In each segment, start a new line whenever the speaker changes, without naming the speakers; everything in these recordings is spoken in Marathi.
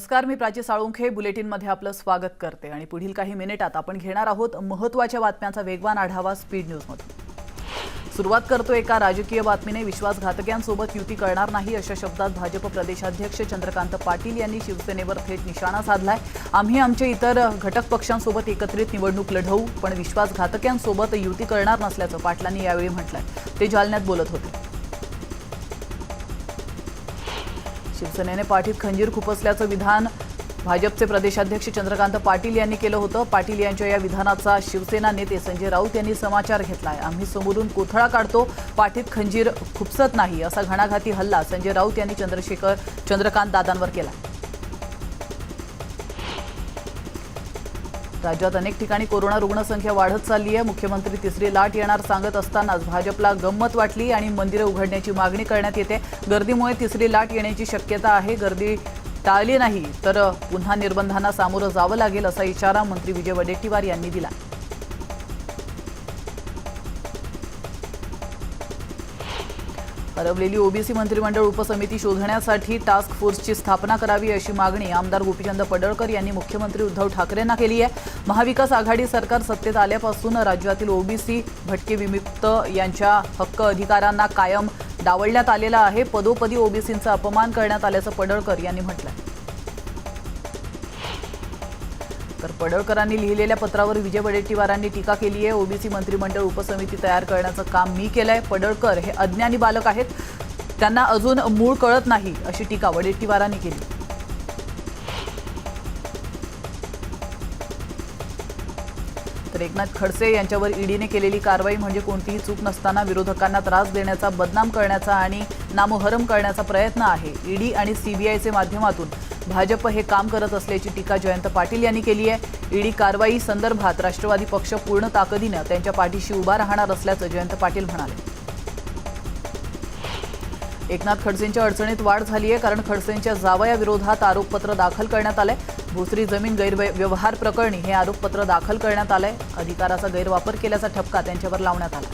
नमस्कार मी प्राची साळुंखे. बुलेटिनमध्ये आपलं स्वागत करते. आणि पुढील काही मिनिटात आपण घेणार आहोत महत्त्वाच्या बातम्यांचा वेगवान आढावा स्पीड न्यूजमधून. सुरुवात करतो एका राजकीय बातमीने. विश्वासघातक्यांसोबत युती करणार नाही अशा शब्दात भाजप प्रदेशाध्यक्ष चंद्रकांत पाटील यांनी शिवसेनेवर थेट निशाणा साधलाय. आम्ही आमच्या इतर घटक पक्षांसोबत एकत्रित निवडणूक लढवू पण विश्वासघातक्यांसोबत युती करणार नसल्याचं पाटलांनी यावेळी म्हटलंय. ते जालन्यात बोलत होते. शिवसेनेने पाठीत खंजीर खुपसल्याचं विधान भाजपचे प्रदेशाध्यक्ष चंद्रकांत पाटील यांनी केलं होतं. पाटील यांच्या या विधानाचा शिवसेना नेते संजय राऊत यांनी समाचार घेतलाय. आम्ही समोरून कोथळा काढतो. पाठीत खंजीर खुपसत नाही असा घणाघाती हल्ला संजय राऊत यांनी चंद्रशेखर चंद्रकांत दादांवर केला राज्यात अनेक ठिकाणी कोरोना रुग्णसंख्या वाढत चालली आहे. मुख्यमंत्री तिसरी लाट येणार सांगत असतानाच भाजपला गंमत वाटली आणि मंदिरं उघडण्याची मागणी करण्यात येते. गर्दीमुळे तिसरी लाट येण्याची शक्यता आहे. गर्दी टाळली नाही तर पुन्हा निर्बंधांना सामोरं जावं लागेल असा इशारा मंत्री विजय वडेट्टीवार यांनी दिला. हरवलेली ओबीसी मंत्रिमंडळ उपसमिती शोधण्यासाठी टास्क फोर्सची स्थापना करावी अशी मागणी आमदार गोपीचंद पडळकर यांनी मुख्यमंत्री उद्धव ठाकरेंना केली आहे. महाविकास आघाडी सरकार सत्तेत आल्यापासून राज्यातील ओबीसी भटके विमुक्त यांच्या हक्क अधिकारांना कायम डावलण्यात आलेला आहे. पदोपदी ओबीसींचा अपमान करण्यात आल्याचं पडळकर यांनी म्हटलं पडळकरांनी लिहिलेल्या पत्रावर विजय वडेट्टीवारांनी टीका केली आहे. ओबीसी मंत्रिमंडळ उपसमिती तयार करण्याचं काम मी केलंय. पडळकर हे अज्ञानी बालक आहेत. त्यांना अजून मूळ कळत नाही अशी टीका वडेट्टीवारांनी केली. तर एकनाथ खडसे यांच्यावर ईडीने केलेली कारवाई म्हणजे कोणतीही चूक नसताना विरोधकांना त्रास देण्याचा बदनाम करण्याचा आणि नामोहरम करण्याचा प्रयत्न आहे. ईडी आणि सीबीआयचे माध्यमातून भाजप हे काम करत असल्याची टीका जयंत पाटील यांनी केली आहे. ईडी कारवाई संदर्भात राष्ट्रवादी पक्ष पूर्ण ताकदीनं त्यांच्या पाठीशी उभा राहणार असल्याचं जयंत पाटील म्हणाले. एकनाथ खडसेंच्या अडचणीत वाढ झाली आहे कारण खडसेंच्या जावयाविरोधात आरोपपत्र दाखल करण्यात आलंय. भोसरी जमीन गैरव्यवहार प्रकरणी हे आरोपपत्र दाखल करण्यात आलंय. अधिकाराचा गैरवापर केल्याचा ठपका त्यांच्यावर लावण्यात आला.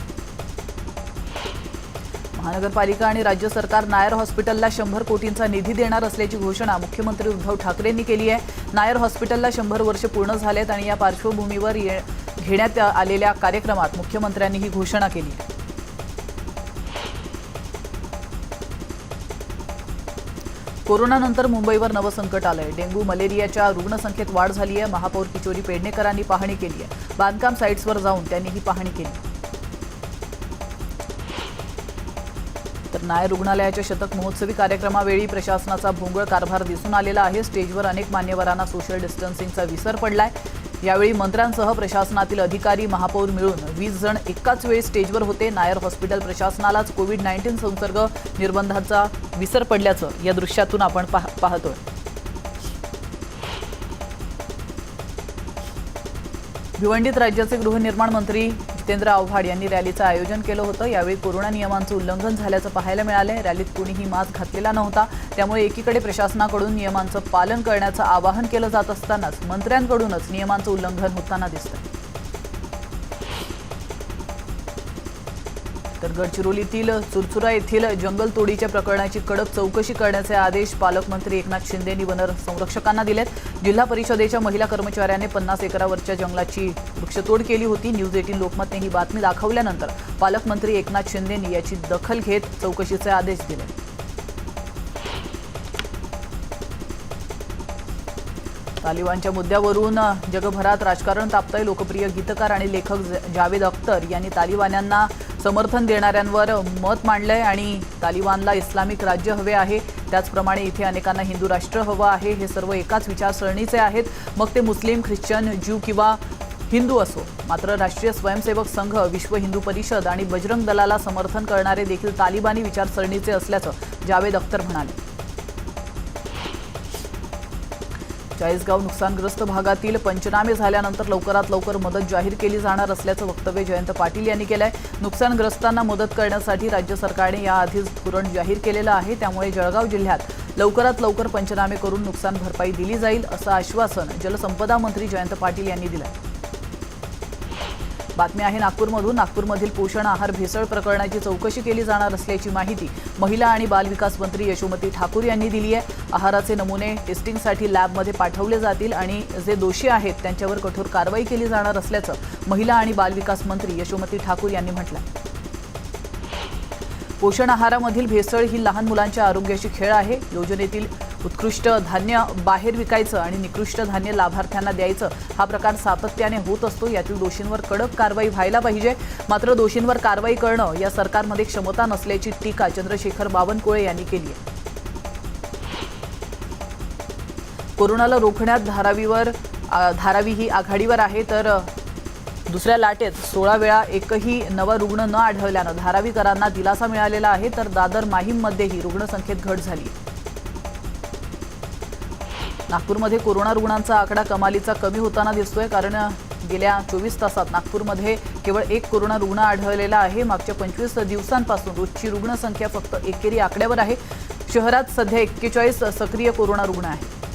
महानगरपालिका आणि राज्य सरकार नायर हॉस्पिटलला शंभर कोटींचा निधी देणार असल्याची घोषणा मुख्यमंत्री उद्धव ठाकरेंनी केली आहे. नायर हॉस्पिटलला शंभर वर्ष पूर्ण झालेत आणि या पार्श्वभूमीवर ये- घेण्यात आलेल्या कार्यक्रमात मुख्यमंत्र्यांनी ही घोषणा केली. आहे कोरोनानंतर मुंबईवर नवं संकट आलंय. डेंग्यू मलेरियाच्या रुग्णसंख्येत वाढ झाली आहे महापौर किशोरी पेडणेकरांनी पाहणी केली आहे. बांधकाम साईट्सवर जाऊन त्यांनी ही पाहणी केली. तर नायर रुग्णालयाच्या शतक महोत्सवी कार्यक्रमावेळी प्रशासनाचा भोंगळ कारभार दिसून आलेला आहे. स्टेजवर अनेक मान्यवरांना सोशल डिस्टन्सिंगचा विसर पडलाय. यावेळी मंत्र्यांसह प्रशासनातील अधिकारी महापौर मिळून वीस जण एकाच वेळी स्टेजवर होते. नायर हॉस्पिटल प्रशासनालाच कोविड नाईन्टीन संसर्ग निर्बंधांचा विसर पडल्याचं या दृश्यातून आपण पाह- पाहतोय. भिवंडीत राज्याचे गृहनिर्माण मंत्री जितेंद्र आव्हाड यांनी रॅलीचं आयोजन केलं होतं. यावेळी कोरोना नियमांचं उल्लंघन झाल्याचं पाहायला मिळालंय. रॅलीत कुणीही मास्क घातलेला नव्हता. त्यामुळे एकीकडे प्रशासनाकडून नियमांचं पालन करण्याचं आवाहन केलं जात असतानाच मंत्र्यांकडूनच नियमांचं उल्लंघन होताना दिसतं तर गडचिरोलीतील चुरचुरा येथील जंगलतोडीच्या प्रकरणाची कडक चौकशी करण्याचे आदेश पालकमंत्री एकनाथ शिंदेनी वन संरक्षकांना दिलेत. जिल्हा परिषदेच्या महिला कर्मचाऱ्याने पन्नास एकरावरच्या जंगलाची वृक्षतोड केली होती. न्यूज एटीन लोकमतने ही बातमी दाखवल्यानंतर पालकमंत्री एकनाथ शिंदेनी याची दखल घेत चौकशीचे आदेश दिले. तालिबानच्या मुद्द्यावरून जगभरात राजकारण तापतंय. लोकप्रिय गीतकार आणि लेखक जावेद अख्तर यांनी तालिबान्यांना समर्थन देणाऱ्यांवर मत मांडलंय आणि तालिबानला इस्लामिक राज्य हवे आहे. त्याचप्रमाणे इथे अनेकांना हिंदू राष्ट्र हवं आहे. हे सर्व एकाच विचारसरणीचे आहेत. मग ते मुस्लिम ख्रिश्चन ज्यू किंवा हिंदू असो. मात्र राष्ट्रीय स्वयंसेवक संघ विश्व हिंदू परिषद आणि बजरंग दलाला समर्थन करणारे देखील तालिबानी विचारसरणीचे असल्याचं जावेद अख्तर म्हणाले. चाळीसगाव नुकसानग्रस्त भागातील पंचनामे झाल्यानंतर लवकरात लवकर मदत जाहीर केली जाणार असल्याचं वक्तव्य जयंत पाटील यांनी केलं आहे नुकसानग्रस्तांना मदत करण्यासाठी राज्य सरकारने याआधीच धोरण जाहीर केलेलं आहे. त्यामुळे जळगाव जिल्ह्यात लवकरात लवकर पंचनामे करून नुकसान भरपाई दिली जाईल असं आश्वासन जलसंपदा मंत्री जयंत पाटील यांनी दिलं बातमी आहे नागपूरमधून. नागपूरमधील पोषण आहार भेसळ प्रकरणाची चौकशी केली जाणार असल्याची माहिती महिला आणि बालविकास मंत्री यशोमती ठाकूर यांनी दिली आहे. आहाराचे नमुने टेस्टिंगसाठी लॅबमध्ये पाठवले जातील आणि जे दोषी आहेत त्यांच्यावर कठोर कारवाई केली जाणार असल्याचं महिला आणि बालविकास मंत्री यशोमती ठाकूर यांनी म्हटलं पोषण आहारामधील भेसळ ही लहान मुलांच्या आरोग्याशी खेळ आहे. योजनेतील उत्कृष्ट धान्य बाहेर विकायचं आणि निकृष्ट धान्य लाभार्थ्यांना द्यायचं हा प्रकार सातत्याने होत असतो. यातील दोषींवर कडक कारवाई व्हायला पाहिजे. मात्र दोषींवर कारवाई करणं या सरकारमध्ये क्षमता नसल्याची टीका चंद्रशेखर बावनकुळे यांनी केली आहे. कोरोनाला रोखण्यात धारावीवर धारावी ही आघाडीवर आहे तर दुसऱ्या लाटेत सोळा वेळा एकही नवा रुग्ण न आढळल्यानं धारावीकरांना दिलासा मिळालेला आहे तर दादर माहीममध्येही रुग्णसंख्येत घट झाली नागपूरमध्ये कोरोना रुग्णांचा आकडा कमालीचा कमी होताना दिसतोय. कारण गेल्या चोवीस तासात नागपूरमध्ये केवळ एक कोरोना रुग्ण आढळलेला आहे. मागच्या पंचवीस दिवसांपासून रोजची रुग्णसंख्या फक्त एकेरी आकड्यावर आहे. शहरात सध्या एक्केचाळीस सक्रिय कोरोना रुग्ण आहेत.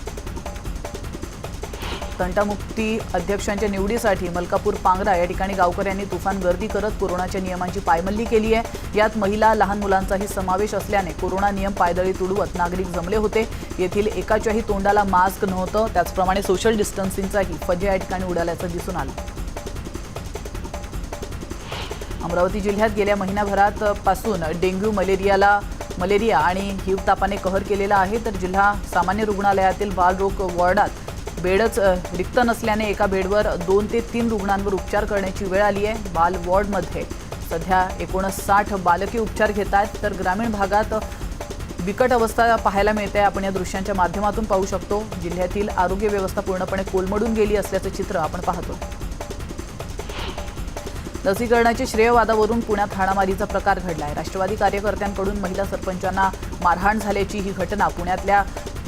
तंटामुक्ती अध्यक्षांच्या निवडीसाठी मलकापूर पांगरा या ठिकाणी गावकऱ्यांनी तुफान गर्दी करत कोरोनाच्या नियमांची पायमल्ली केली आहे. यात महिला लहान मुलांचाही समावेश असल्याने कोरोना नियम पायदळी तुडवत नागरिक जमले होते. येथील एकाच्याही तोंडाला मास्क नव्हतं. त्याचप्रमाणे सोशल डिस्टन्सिंगचाही फजे या ठिकाणी उडाल्याचं दिसून आलं. अमरावती जिल्ह्यात गेल्या महिन्याभरात पासून डेंग्यू मलेरियाला मलेरिया आणि हिव तापाने कहर केलेला आहे. तर जिल्हा सामान्य रुग्णालयातील बालरोग वॉर्डात बेडच रिक्त नसल्याने एका बेडवर दोन ते तीन रुग्णांवर उपचार करण्याची वेळ आली आहे बाल वॉर्डमध्ये. सध्या एकोणसाठ बालके उपचार घेत आहेत तर ग्रामीण भागात बिकट अवस्था पाहायला मिळते आपण या दृश्यांच्या माध्यमातून पाहू शकतो. जिल्ह्यातील आरोग्य व्यवस्था पूर्णपणे कोलमडून गेली असल्याचं चित्र आपण पाहतो. लसीकरणाच्या श्रेयवादावरून पुण्यात हाणामारीचा प्रकार घडलाय. राष्ट्रवादी कार्यकर्त्यांकडून महिला सरपंचांना मारहाण झाल्याची ही घटना पुण्यातल्या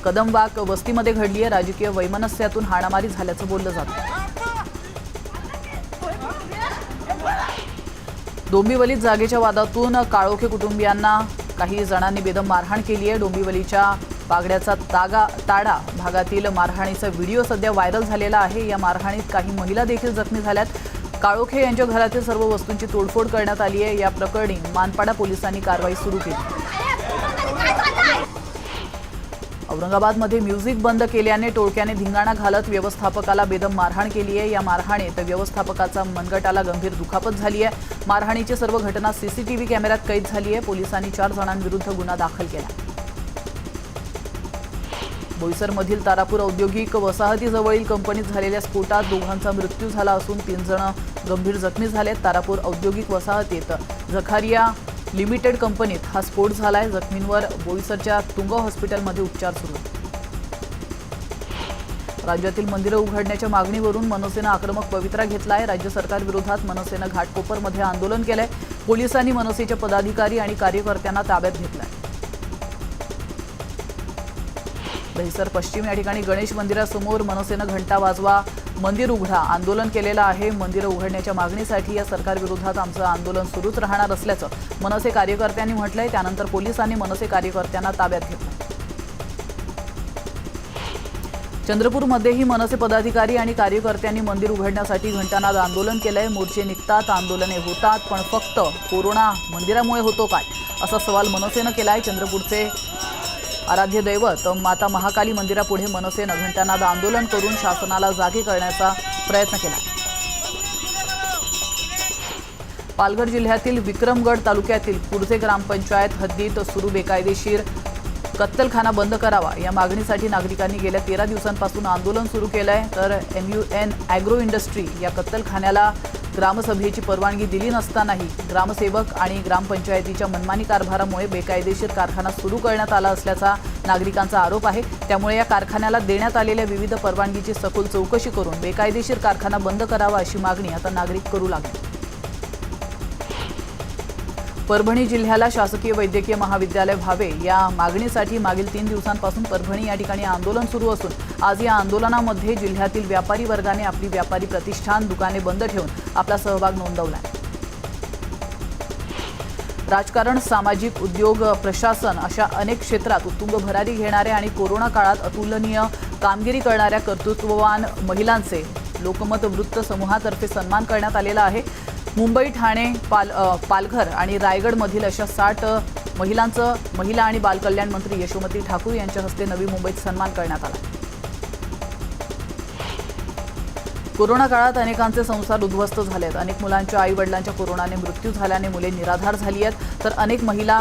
कदमवाक वस्तीमध्ये घडली आहे राजकीय वैमनस्यातून हाणामारी झाल्याचं बोललं जातं. डोंबिवलीत जागेच्या वादातून काळोखे कुटुंबियांना काही जणांनी बेदम मारहाण केली आहे डोंबिवलीच्या बागड्याचा तागा ताडा भागातील मारहाणीचा व्हिडिओ सध्या व्हायरल झालेला आहे. या मारहाणीत काही महिला देखील जखमी झाल्यात. काळोखे यांच्या घरातील सर्व वस्तूंची तोडफोड करण्यात आली आहे या प्रकरणी मानपाडा पोलिसांनी कारवाई सुरू केली. औरंगाबादमध्ये म्युझिक बंद केल्याने टोळक्याने धिंगाणा घालत व्यवस्थापकाला बेदम मारहाण केली आहे या मारहाणीत व्यवस्थापकाचा मनगटाला गंभीर दुखापत झाली आहे मारहाणीची सर्व घटना सीसीटीव्ही कॅमेऱ्यात कैद झाली आहे पोलिसांनी चार जणांविरुद्ध गुन्हा दाखल केला. बोईसरमधील तारापूर औद्योगिक वसाहतीजवळील कंपनीत झालेल्या स्फोटात दोघांचा मृत्यू झाला असून तीन जण गंभीर जखमी झालेत. तारापूर औद्योगिक वसाहतीत जखारिया लिमिटेड कंपनीत हा स्फोट झालाय. जखमींवर बोईसरच्या तुंग हॉस्पिटलमध्ये उपचार सुरू. राज्यातील मंदिरं उघडण्याच्या मागणीवरून मनसेनं आक्रमक पवित्रा घेतलाय. राज्य सरकारविरोधात मनसेनं घाटकोपरमध्ये आंदोलन केलंय. पोलिसांनी मनसेच्या पदाधिकारी आणि कार्यकर्त्यांना ताब्यात घेतलाय. दहिसर पश्चिम या ठिकाणी गणेश मंदिरासमोर मनसेनं घंटा वाजवा मंदिर उघडा. आंदोलन केलेलं आहे. मंदिरं उघडण्याच्या मागणीसाठी या सरकारविरोधात आमचं आंदोलन सुरूच राहणार असल्याचं मनसे कार्यकर्त्यांनी म्हटलंय. त्यानंतर पोलिसांनी मनसे कार्यकर्त्यांना ताब्यात घेतलं. चंद्रपूरमध्येही मनसे पदाधिकारी आणि कार्यकर्त्यांनी मंदिर उघडण्यासाठी घंटानाद आंदोलन केलंय. मोर्चे निघतात आंदोलने होतात पण फक्त कोरोना मंदिरामुळे होतो काय? असा सवाल मनसेनं केलाय चंद्रपूरचे आराध्य दैवत माता महाकाली मंदिरापुढे मनसेनं घंटानाद आंदोलन करून शासनाला जागे करण्याचा प्रयत्न केला. पालघर जिल्ह्यातील विक्रमगड तालुक्यातील कुर्जे ग्रामपंचायत हद्दीत सुरू बेकायदेशीर कत्तलखाना बंद करावा या मागणीसाठी नागरिकांनी गेल्या तेरा दिवसांपासून आंदोलन सुरू केलं आहे तर M U N agro industry या कत्तलखान्याला ग्रामसभेची परवानगी दिली नसतानाही ग्रामसेवक आणि ग्रामपंचायतीच्या मनमानी कारभारामुळे बेकायदेशीर कारखाना सुरू करण्यात आला असल्याचा नागरिकांचा आरोप आहे. त्यामुळे या कारखान्याला देण्यात आलेल्या विविध परवानगीची सखोल चौकशी करून बेकायदेशीर कारखाना बंद करावा अशी मागणी आता नागरिक करू लागले. परभणी जिल्ह्याला शासकीय वैद्यकीय महाविद्यालय व्हावे या मागणीसाठी मागील तीन दिवसांपासून परभणी या ठिकाणी आंदोलन सुरू असून आज या आंदोलनामध्ये जिल्ह्यातील व्यापारी वर्गाने आपली व्यापारी प्रतिष्ठान दुकाने बंद ठेवून आपला सहभाग नोंदवला राजकारण सामाजिक उद्योग प्रशासन अशा अनेक क्षेत्रात उत्तुंग भरारी घेणाऱ्या आणि कोरोना काळात अतुलनीय कामगिरी करणाऱ्या कर्तृत्ववान महिलांचे लोकमत वृत्त समूहातर्फे सन्मान करण्यात आलेला आहे. मुंबई ठाणे पाल पालघर आणि रायगडमधील अशा साठ महिलांचं महिला आणि बालकल्याण मंत्री यशोमती ठाकूर यांच्या हस्ते नवी मुंबईत सन्मान करण्यात आला. कोरोना काळात अनेकांचे संसार उद्ध्वस्त झाले आहेत अनेक मुलांच्या आई वडिलांच्या कोरोनाने मृत्यू झाल्याने मुले निराधार झाली आहेत. तर अनेक महिला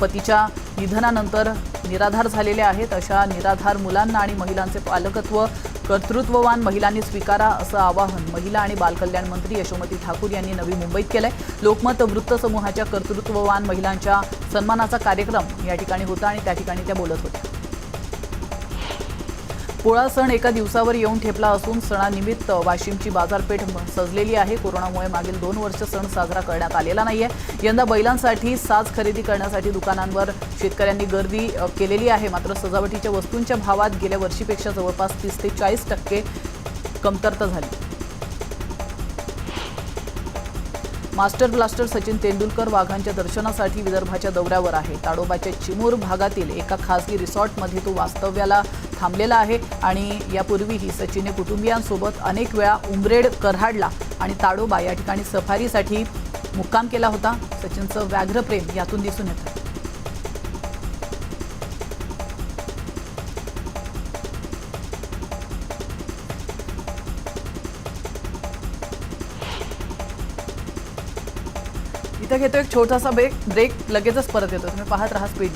पतीच्या निधनानंतर निराधार झालेल्या आहेत. अशा निराधार मुलांना आणि महिलांचे पालकत्व कर्तृत्ववान महिलांनी स्वीकारा असं आवाहन महिला आणि बालकल्याण मंत्री यशोमती ठाकूर यांनी नवी मुंबईत केलंय. लोकमत वृत्त समूहाच्या कर्तृत्ववान महिलांच्या सन्मानाचा कार्यक्रम या ठिकाणी होता आणि त्या ठिकाणी त्या बोलत होत्या. पोळा सण एका दिवसावर येऊन ठेपला असून सणानिमित्त वाशिमची बाजारपेठ सजलेली आहे. कोरोनामुळे मागील दोन वर्ष सण साजरा करण्यात आलेला नाहीये. यंदा बैलांसाठी साज खरेदी करण्यासाठी दुकानांवर शेतकऱ्यांनी गर्दी केलेली आहे. मात्र सजावटीच्या वस्तूंच्या भावात गेल्या वर्षीपेक्षा जवळपास तीस ते चाळीस टक्के कमतरता झाली. मास्टर ब्लास्टर सचिन तेंडुलकर वाघांच्या दर्शनासाठी विदर्भाच्या दौऱ्यावर आहे. ताडोबाच्या चिमूर भागातील एका खासगी रिसॉर्टमध्ये तो वास्तव्याला थांबलेला आहे आणि यापूर्वीही सचिनने कुटुंबियांसोबत अनेक वेळा उमरेड कऱ्हाडला आणि ताडोबा या ठिकाणी सफारीसाठी मुक्काम केला होता. सचिनचं व्याघ्रप्रेम यातून दिसून येतं. इथं घेतो एक छोटासा ब्रेक ब्रेक लगेचच परत येतो. तुम्ही पाहत राहा स्पीड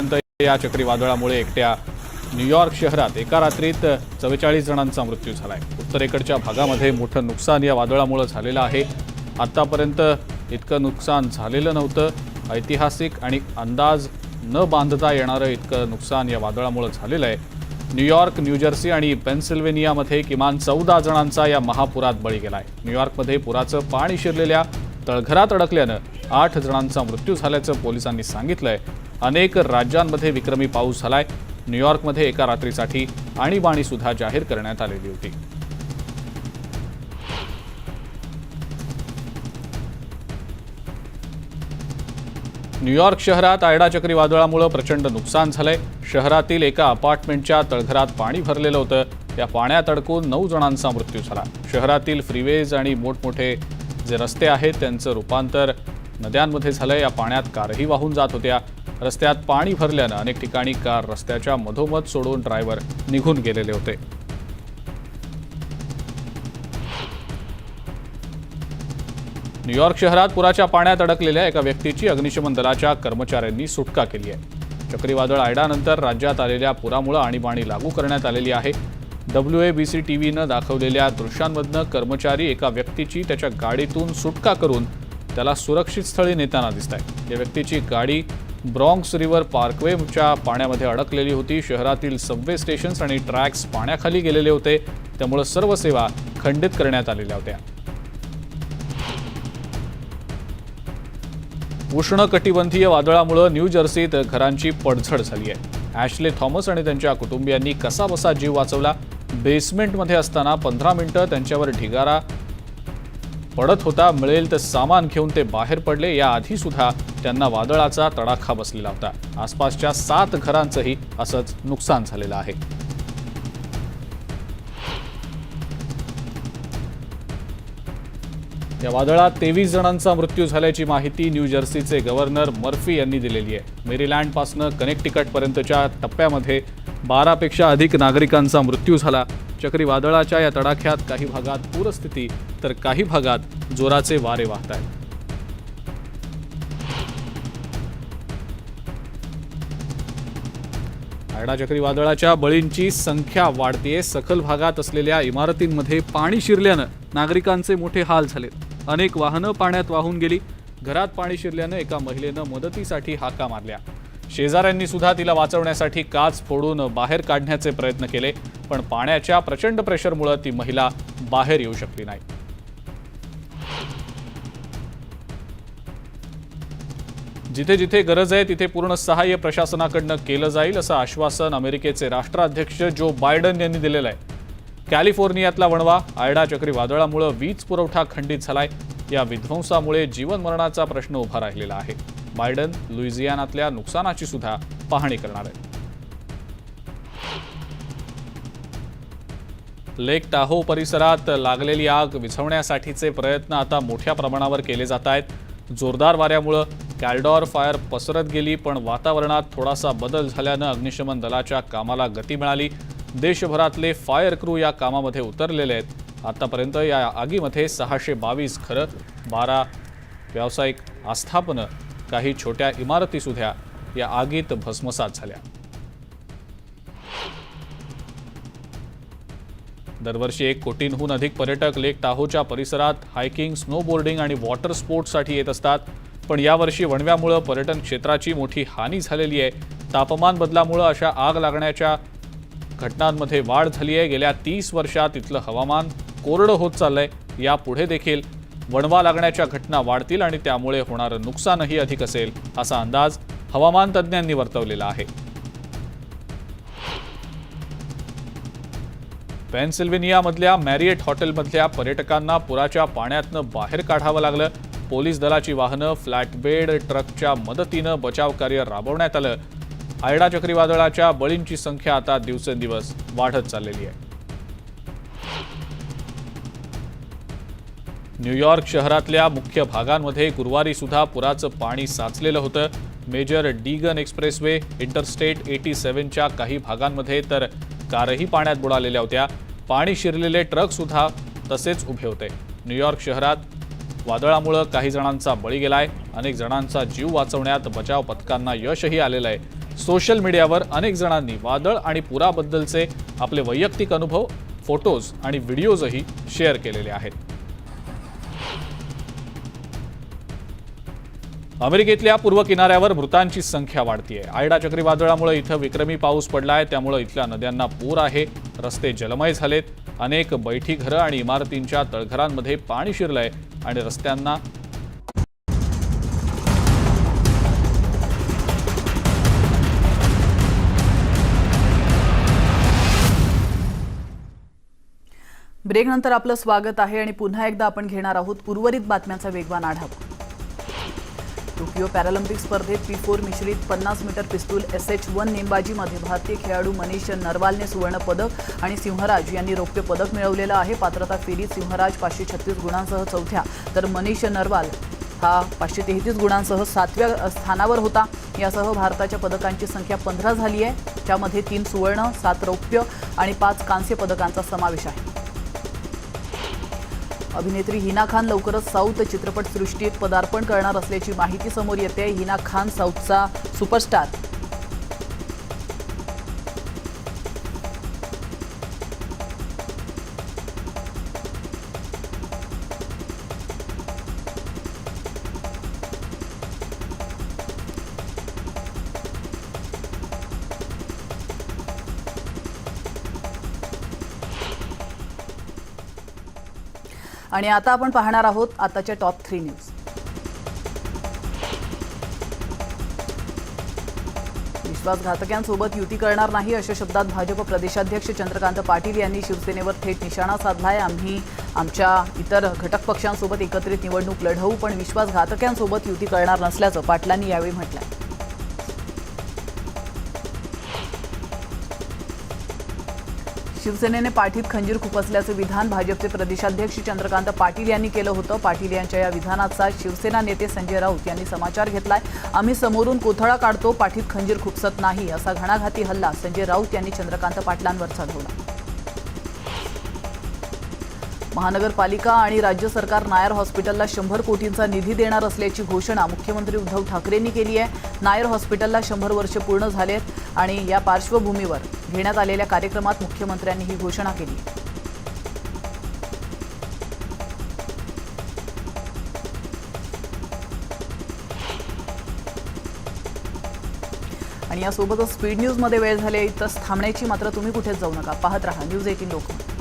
न्यूज
या चक्रीवादळामुळे एकट्या न्यूयॉर्क शहरात एका रात्रीत चव्वेचाळीस जणांचा मृत्यू झाला आहे उत्तरेकडच्या भागामध्ये मोठं नुकसान या वादळामुळे झालेलं आहे. आत्तापर्यंत इतकं नुकसान झालेलं नव्हतं. ऐतिहासिक आणि अंदाज न बांधता येणारं इतकं नुकसान या वादळामुळे झालेलं आहे. न्यूयॉर्क न्यूजर्सी आणि पेन्सिल्व्हेनियामध्ये किमान चौदा जणांचा या महापुरात बळी गेला आहे न्यूयॉर्कमध्ये पुराचं पाणी शिरलेल्या तळघरात अडकल्यानं आठ जणांचा मृत्यू झाल्याचं पोलिसांनी सांगितलंय. अनेक राज्यांमध्ये विक्रमी पाऊस झालाय. न्यूयॉर्कमध्ये एका रात्रीसाठी आणीबाणी सुद्धा जाहीर करण्यात आलेली होती. न्यूयॉर्क शहरात आयडा चक्रीवादळामुळे प्रचंड नुकसान झालंय. शहरातील एका अपार्टमेंटच्या तळघरात पाणी भरलेलं होतं. त्या पाण्यात अडकून नऊ जणांचा मृत्यू झाला. शहरातील फ्रीवेज आणि मोठमोठे जे रस्ते आहेत त्यांचं रूपांतर नद्यांमध्ये झालंय. या पाण्यात कारही वाहून जात होत्या. रस्त्यात पाणी भरल्यानं अनेक ठिकाणी कार रस्त्याच्या मधोमध सोडून ड्रायव्हर निघून गेलेले होते. न्यूयॉर्क शहरात पुराच्या पाण्यात अडकलेल्या एका व्यक्तीची अग्निशमन दलाच्या कर्मचाऱ्यांनी सुटका केली आहे. चक्रीवादळ आयडानंतर राज्यात आलेल्या पुरामुळे आणीबाणी लागू करण्यात आलेली आहे. W A B C T व्हीनं दाखवलेल्या दृश्यांमधनं कर्मचारी एका व्यक्तीची त्याच्या गाडीतून सुटका करून त्याला सुरक्षित स्थळी नेताना दिसत आहे या व्यक्तीची गाडी ब्रॉन्क्स रिव्हर पार्कवेच्या पाण्यामध्ये अडकलेली होती. शहरातील सबवे स्टेशन्स आणि ट्रॅक्स पाण्याखाली गेलेले होते. त्यामुळे सर्व सेवा खंडित करण्यात आलेल्या होत्या. उष्ण कटिबंधीय वादळामुळे न्यू जर्सीत घरांची पडझड झाली आहे. ॲशले थॉमस आणि त्यांच्या कुटुंबियांनी कसाबसा जीव वाचवला. बेसमेंटमध्ये असताना पंधरा मिनिटं त्यांच्यावर ढिगारा पडत होता मिळेल तर सामान घेऊन ते बाहेर पडले. याआधी सुद्धा त्यांना वादळाचा तडाखा बसलेला होता. आसपासच्या सात घरांचंही असंच नुकसान झालेलं आहे. या वादळात तेवीस जणांचा मृत्यू झाल्याची माहिती न्यू जर्सीचे गव्हर्नर मर्फी यांनी दिलेली आहे. मेरीलँडपासनं कनेक्टिकटपर्यंतच्या टप्प्यामध्ये बारापेक्षा अधिक नागरिकांचा मृत्यू झाला. चक्रीवादळाच्या या तडाख्यात काही भागात पूरस्थिती तर काही भागात जोराचे वारे वाहत आहेत. आयडा चक्रीवादळाच्या बळींची संख्या वाढतीये. सखल भागात असलेल्या इमारतींमध्ये पाणी शिरल्यानं नागरिकांचे मोठे हाल झाले अनेक वाहनं पाण्यात वाहून गेली. घरात पाणी शिरल्यानं एका महिलेनं मदतीसाठी हाका मारल्या. शेजाऱ्यांनी सुद्धा तिला वाचवण्यासाठी काच फोडून बाहेर काढण्याचे प्रयत्न केले पण पाण्याच्या प्रचंड प्रेशरमुळे ती महिला बाहेर येऊ शकली नाही. जिथे जिथे गरज आहे तिथे पूर्ण सहाय्य प्रशासनाकडनं केलं जाईल असं आश्वासन अमेरिकेचे राष्ट्राध्यक्ष जो बायडन यांनी दिलेलं आहे. कॅलिफोर्नियातला वणवा आयडा चक्रीवादळामुळे वीज पुरवठा खंडित झालाय. या विध्वंसामुळे जीवनमरणाचा प्रश्न उभा राहिलेला आहे. बायडन लुईझियानातल्या नुकसानाची सुद्धा पाहणी करणार आहेत. लेक टाहो परिसरात लागलेली आग विझवण्यासाठीचे प्रयत्न आता मोठ्या प्रमाणावर केले जात आहेत. जोरदार वाऱ्यामुळं कॅल्डॉर फायर पसरत गेली पण वातावरणात थोडासा बदल झाल्यानं अग्निशमन दलाच्या कामाला गती मिळाली. देशभरातले फायर क्रू या कामामध्ये उतरलेले आहेत. आतापर्यंत या आगीमध्ये सहाशे बावीस घरं बारा व्यावसायिक आस्थापनं काही छोट्या इमारतीसुद्धा या आगीत भस्मसात झाल्या. दरवर्षी एक कोटींहून अधिक पर्यटक लेक टाहोच्या परिसरात हायकिंग स्नोबोर्डिंग आणि वॉटर स्पोर्ट्ससाठी येत असतात. पण यावर्षी वणव्यामुळं पर्यटन क्षेत्राची मोठी हानी झालेली आहे. तापमान बदलामुळं अशा आग लागण्याच्या घटनांमध्ये वाढ झाली आहे गेल्या तीस वर्षात इथलं हवामान कोरडं होत चाललंय. यापुढे देखील वणवा लागण्याच्या घटना वाढतील आणि त्यामुळे होणारं नुकसानही अधिक असेल असा अंदाज हवामान तज्ज्ञांनी वर्तवलेला आहे. पेन्सिल्व्हेनियामधल्या मॅरिएट हॉटेलमधल्या पर्यटकांना पुराच्या पाण्यातनं बाहेर काढावं लागलं. पोलीस दलाची वाहनं फ्लॅटबेड ट्रकच्या मदतीनं बचाव कार्य राबवण्यात आलं. आयडा चक्रीवादळाच्या बळींची संख्या आता दिवसेंदिवस वाढत चाललेली आहे. न्यूयॉर्क शहरातल्या मुख्य भागांमध्ये गुरुवारी सुद्धा पुराचं पाणी साचलेलं होतं. Major Deegan Expressway Interstate eighty सेव्हनच्या काही भागांमध्ये तर कारही पाण्यात बुडालेल्या होत्या. पाणी शिरलेले ट्रकसुद्धा तसेच उभे होते. न्यूयॉर्क शहरात वादळामुळं काही जणांचा बळी गेलाय. अनेक जणांचा जीव वाचवण्यात बचाव पथकांना यशही आलेलं आहे. सोशल मीडियावर अनेक जणांनी वादळ आणि पुराबद्दलचे आपले वैयक्तिक अनुभव फोटोज आणि व्हिडिओजही शेअर केलेले आहेत. अमेरिकेतल्या पूर्व किनाऱ्यावर मृतांची संख्या वाढतीय. आयडा चक्रीवादळामुळे इथं विक्रमी पाऊस पडलाय. त्यामुळे इथल्या नद्यांना पूर आहे. रस्ते जलमय झालेत. अनेक बैठी घरं आणि इमारतींच्या तळघरांमध्ये पाणी शिरलंय आणि रस्त्यांना
ब्रेकनंतर आपलं स्वागत आहे आणि पुन्हा एकदा आपण घेणार आहोत उर्वरित बातम्यांचा वेगवान आढावा. टोकियो पॅरालिम्पिक स्पर्धेत पी फोर मिश्रित पन्नास मीटर पिस्तूल एस एच वन नेमबाजीमध्ये भारतीय खेळाडू मनीष नरवालने सुवर्ण पदक आणि सिंहराज यांनी रौप्य पदक मिळवलेलं आहे. पात्रता फेरीत सिंहराज पाचशे छत्तीस गुणांसह चौथ्या. तर मनीष नरवाल हा पाचशे तेहतीस गुणांसह सातव्या स्थानावर होता. यासह भारताच्या पदकांची संख्या पंधरा झाली आहे. त्यामध्ये तीन सुवर्ण सात रौप्य आणि पाच कांस्य पदकांचा समावेश आहे. अभिनेत्री हिना खान लवकरच साऊथ चित्रपटसृष्टीत पदार्पण करणार असल्याची माहिती समोर येते हिना खान साऊथचा सुपरस्टार. आणि आता आपण पाहणार आहोत आताच्या टॉप थ्री न्यूज विश्वासघातक्यांसोबत युती करणार नाही अशा शब्दात भाजप प्रदेशाध्यक्ष चंद्रकांत पाटील यांनी शिवसेनेवर थेट निशाणा साधलाय. आम्ही आमच्या इतर घटक पक्षांसोबत एकत्रित निवडणूक लढवू पण विश्वासघातक्यांसोबत युती करणार नसल्याचं पाटलांनी यावेळी म्हटलंय. शिवसेनेने पाठीत खंजीर खुपसल्याचं विधान भाजपचे प्रदेशाध्यक्ष चंद्रकांत पाटील यांनी केलं होतं. पाटील यांच्या या विधानाचा शिवसेना नेते संजय राऊत यांनी समाचार घेतलाय. आम्ही समोरून कोथळा काढतो पाठीत खंजीर खुपसत नाही असा घणाघाती हल्ला संजय राऊत यांनी चंद्रकांत पाटलांवर चढवला. महानगरपालिका आणि राज्य सरकार नायर हॉस्पिटलला शंभर कोटींचा निधी देणार असल्याची घोषणा मुख्यमंत्री उद्धव ठाकरेंनी केली आहे. नायर हॉस्पिटलला शंभर वर्ष पूर्ण झालेत आणि या पार्श्वभूमीवर घेण्यात आलेल्या कार्यक्रमात मुख्यमंत्र्यांनी ही घोषणा केली. आणि यासोबतच स्पीड न्यूजमध्ये वेळ झाली आहे इथंच थांबण्याची मात्र तुम्ही कुठेच जाऊ नका. पाहत राहा न्यूज एटीन लोकमत.